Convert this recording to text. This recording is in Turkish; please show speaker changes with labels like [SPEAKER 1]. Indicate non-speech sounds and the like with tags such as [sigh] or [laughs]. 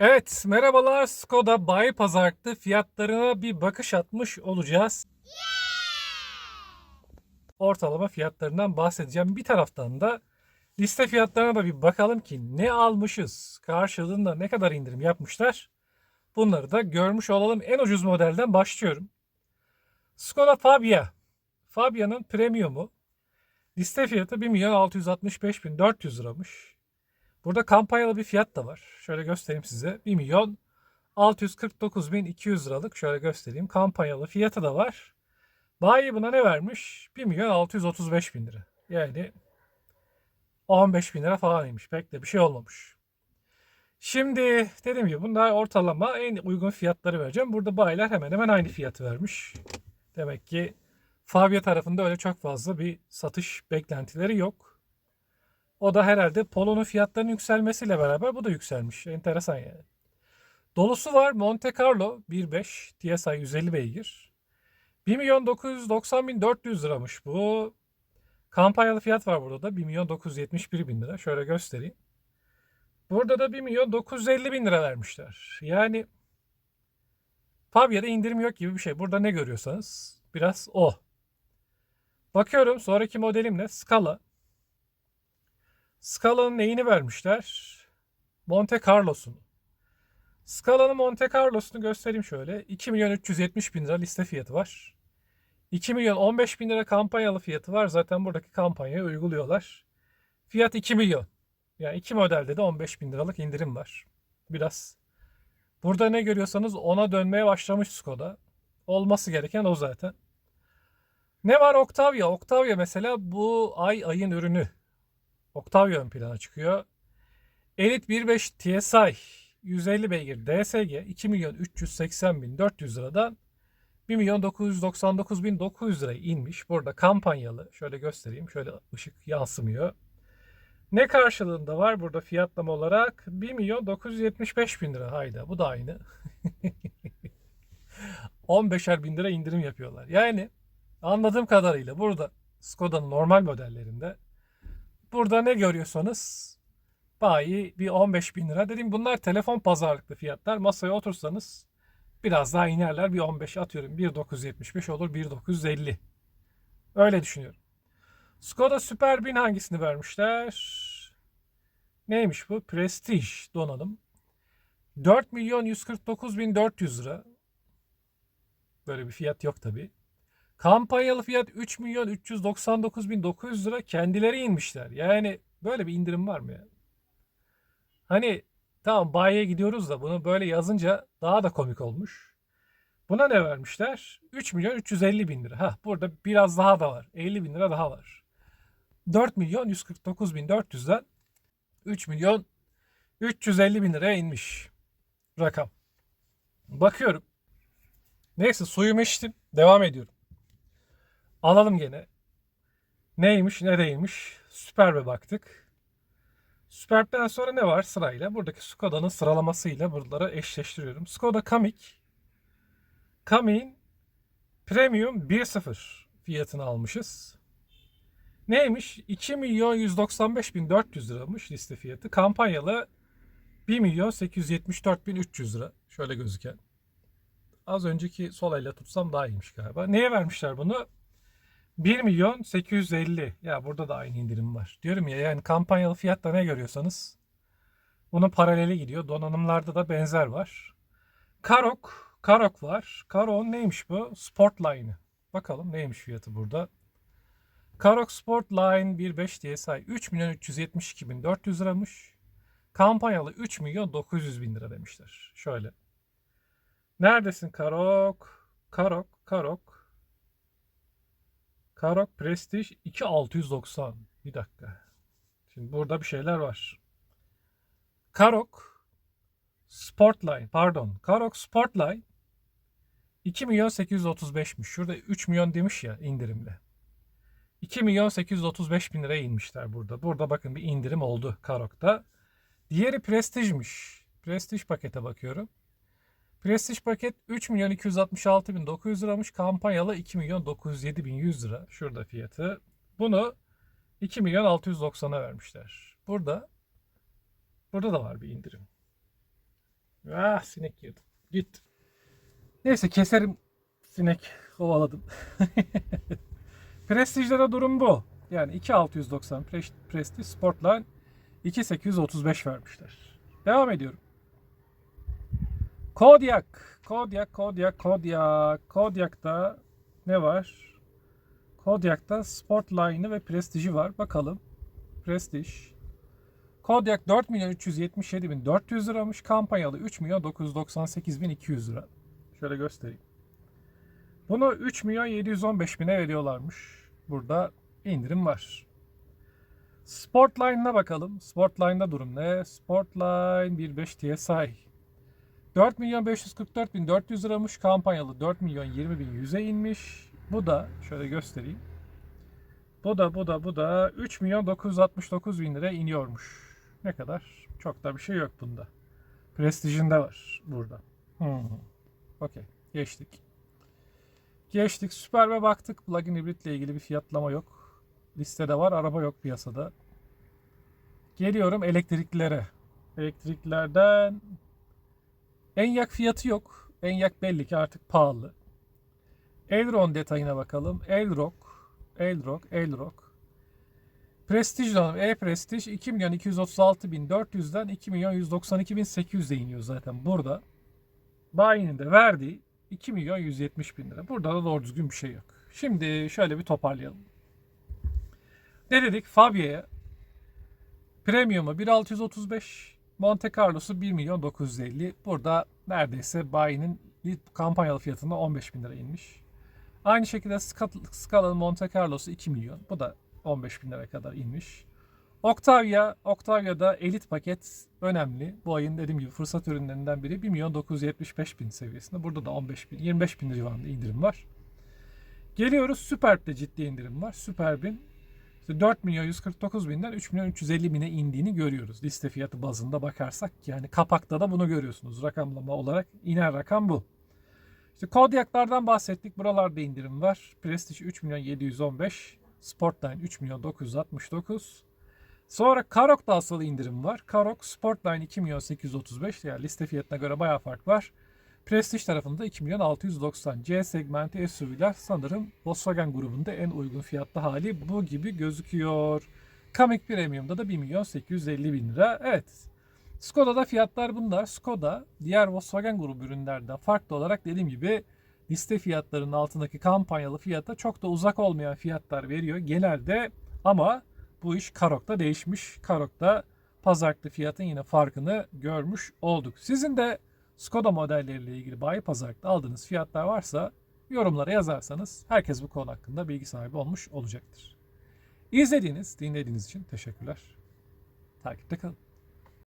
[SPEAKER 1] Evet, merhabalar. Skoda Bayi Pazarlık'ta fiyatlarına bir bakış atmış olacağız. Ortalama fiyatlarından bahsedeceğim. Bir taraftan da liste fiyatlarına da bir bakalım ki ne almışız, karşılığında ne kadar indirim yapmışlar. Bunları da görmüş olalım. En ucuz modelden başlıyorum. Skoda Fabia. Fabia'nın premiumu. Liste fiyatı 1 milyon 665 bin 400 liramış. Burada kampanyalı bir fiyat da var. Şöyle göstereyim size. 1 milyon 649 bin 200 liralık. Şöyle göstereyim. Kampanyalı fiyatı da var. Bayi buna ne vermiş? 1 milyon 635 bin lira. Yani 15 bin lira falanıymış. Pek de bir şey olmamış. Şimdi dediğim gibi bunlar ortalama en uygun fiyatları vereceğim. Burada bayiler hemen hemen aynı fiyatı vermiş. Demek ki Fabia tarafında öyle çok fazla bir satış beklentileri yok. O da herhalde Polo'nun fiyatlarının yükselmesiyle beraber bu da yükselmiş. Enteresan yani. Dolusu var Monte Carlo 1.5 TSI 150 beygir. 1 milyon 990 bin 400 liramış bu. Kampanyalı fiyat var burada da 1 milyon 971 bin lira. Şöyle göstereyim. Burada da 1 milyon 950 bin lira vermişler. Yani Fabia'da indirim yok gibi bir şey. Burada ne görüyorsanız biraz o. Bakıyorum sonraki modelim ne? Scala. Scala'nın neyini vermişler? Monte Carlo'sunu. Scala'nın Monte Carlo'sunu göstereyim şöyle. 2 milyon 370 bin lira liste fiyatı var. 2 milyon 15 bin lira kampanyalı fiyatı var. Zaten buradaki kampanyayı uyguluyorlar. Fiyat 2 milyon. Yani iki modelde de 15 bin liralık indirim var. Biraz. Burada ne görüyorsanız ona dönmeye başlamış Skoda. Olması gereken o zaten. Ne var Octavia? Octavia mesela bu ay ayın ürünü. Octavia ön plana çıkıyor. Elite 1.5 TSI 150 beygir DSG 2 milyon 380 bin 400 liradan 1 milyon 999 bin 900 liraya inmiş. Burada kampanyalı. Şöyle göstereyim. Şöyle ışık yansımıyor. Ne karşılığında var burada fiyatlama olarak? 1 milyon 975 bin lira. Hayda bu da aynı. [laughs] 15'er bin lira indirim yapıyorlar. Yani anladığım kadarıyla burada Skoda'nın normal modellerinde burada ne görüyorsanız bayi bir 15 bin lira. Dedim bunlar telefon pazarlıklı fiyatlar. Masaya otursanız biraz daha inerler. Bir 15 atıyorum. 1.975 olur 1.950. Öyle düşünüyorum. Skoda Super 1000 hangisini vermişler? Neymiş bu? Prestige donanım. 4 milyon 149 bin 400 lira. Böyle bir fiyat yok tabi. Kampanyalı fiyat 3 milyon 399 bin 900 lira. Kendileri inmişler. Yani böyle bir indirim var mı ya? Hani tamam bayiye gidiyoruz da bunu böyle yazınca daha da komik olmuş. Buna ne vermişler? 3 milyon 350 bin lira. Hah burada biraz daha da var. 50 bin lira daha var. 4 milyon 149 bin 400'den 3 milyon 350 bin liraya inmiş rakam. Bakıyorum. Neyse suyumu içtim. Devam ediyorum. Alalım gene. Neymiş ne değilmiş. Süperbe baktık. Superb'den sonra ne var sırayla? Buradaki Skoda'nın sıralamasıyla buraları eşleştiriyorum. Skoda Kamiq. Kamiq'in Premium 1.0 fiyatını almışız. Neymiş? 2 milyon 195 bin 400 liramış liste fiyatı. Kampanyalı 1 milyon 874 bin 300 lira. Şöyle gözüken. Az önceki sol elle tutsam daha iyiymiş galiba. Neye vermişler bunu? 1 milyon 850. Ya burada da aynı indirim var. Diyorum ya yani kampanyalı fiyatta ne görüyorsanız bunun paraleli gidiyor. Donanımlarda da benzer var. Karok. Karok var. Karok'un neymiş bu? Sportline'ı. Bakalım neymiş fiyatı burada. Karok Sportline 1.5 DSi 3 milyon 372 bin 400 liramış. Kampanyalı 3 milyon 900 bin lira demişler. Şöyle. Neredesin Karok? Karok, Karok. Karok Prestige 2690. Bir dakika. Şimdi burada bir şeyler var. Karok Sportline pardon. Karok Sportline 2 milyon 835'miş. Şurada 3 milyon demiş ya indirimle. 2 milyon 835 bin liraya inmişler burada. Burada bakın bir indirim oldu Karok'ta. Diğeri Prestige'miş. Prestige pakete bakıyorum. Prestige paket 3 milyon 266 bin 900 liramış. Kampanyalı 2 milyon 907 bin 100 lira. Şurada fiyatı. Bunu 2 milyon 690'a vermişler. Burada burada da var bir indirim. Ah sinek girdi. Git. Neyse keserim sinek kovaladım. [laughs] Prestijlere durum bu. Yani 2690 Pres- Prestige Sportline 2835 vermişler. Devam ediyorum. Kodiak. Kodiak, Kodiak, Kodiak. Kodiak'ta ne var? Kodiak'ta Sportline'ı ve Prestige'i var. Bakalım. Prestige. Kodiak 4 milyon 377 bin 400 liramış. Kampanyalı 3 milyon 998 bin 200 lira. Şöyle göstereyim. Bunu 3 milyon 715 bine veriyorlarmış. Burada indirim var. Sportline'ına bakalım. Sportline'da durum ne? Sportline 1.5 TSI. 4 milyon 544 bin 400 liramış. Kampanyalı 4 milyon 20 bin 100'e inmiş. Bu da şöyle göstereyim. Bu da bu da bu da 3 milyon 969 bin lira iniyormuş. Ne kadar? Çok da bir şey yok bunda. Prestijinde var burada. Hmm. Okey. Geçtik. Geçtik. Superbe baktık. Plug-in hibrit ile ilgili bir fiyatlama yok. Listede var. Araba yok piyasada. Geliyorum elektriklilere. Elektriklerden en yak fiyatı yok. En yak belli ki artık pahalı. Elron detayına bakalım. Elrock, Elrock, Elrock. Prestige alalım. E-Prestige 2 milyon 236 bin 400'den 2 milyon 192 bin 800'e iniyor zaten burada. Bayi'nin de verdiği 2 milyon 170 bin lira. Burada da doğru düzgün bir şey yok. Şimdi şöyle bir toparlayalım. Ne dedik? Fabia'ya Premium'u 1.635, Monte Carlo'su 1 milyon 950. Burada neredeyse bayinin kampanyalı fiyatında 15 bin lira inmiş. Aynı şekilde Scal- Scala'nın Monte Carlo'su 2 milyon. Bu da 15 bin lira kadar inmiş. Octavia, Octavia'da elit paket önemli. Bu ayın dediğim gibi fırsat ürünlerinden biri 1 milyon 975 bin seviyesinde. Burada da 15 bin, 25 bin civarında indirim var. Geliyoruz Superb'de ciddi indirim var. Superb'in işte 4 milyon 149 binden 3 milyon 350 bine indiğini görüyoruz. Liste fiyatı bazında bakarsak yani kapakta da bunu görüyorsunuz. Rakamlama olarak inen rakam bu. İşte Kodiak'lardan bahsettik. Buralarda indirim var. Prestige 3 milyon 715. Sportline 3 milyon 969. Sonra Karok'ta asıl indirim var. Karok Sportline 2 milyon 835. Yani liste fiyatına göre bayağı fark var. Prestige tarafında 2 milyon 690. C segmenti SUV'ler sanırım Volkswagen grubunda en uygun fiyatlı hali bu gibi gözüküyor. Kamiq Premium'da da 1 milyon 850 bin lira. Evet. Skoda'da fiyatlar bunlar. Skoda diğer Volkswagen grubu ürünlerden farklı olarak dediğim gibi liste fiyatlarının altındaki kampanyalı fiyata çok da uzak olmayan fiyatlar veriyor genelde ama bu iş Karok'ta değişmiş. Karok'ta pazarlıklı fiyatın yine farkını görmüş olduk. Sizin de Skoda modelleriyle ilgili bayi pazarlıkta aldığınız fiyatlar varsa yorumlara yazarsanız herkes bu konu hakkında bilgi sahibi olmuş olacaktır. İzlediğiniz, dinlediğiniz için teşekkürler. Takipte kalın.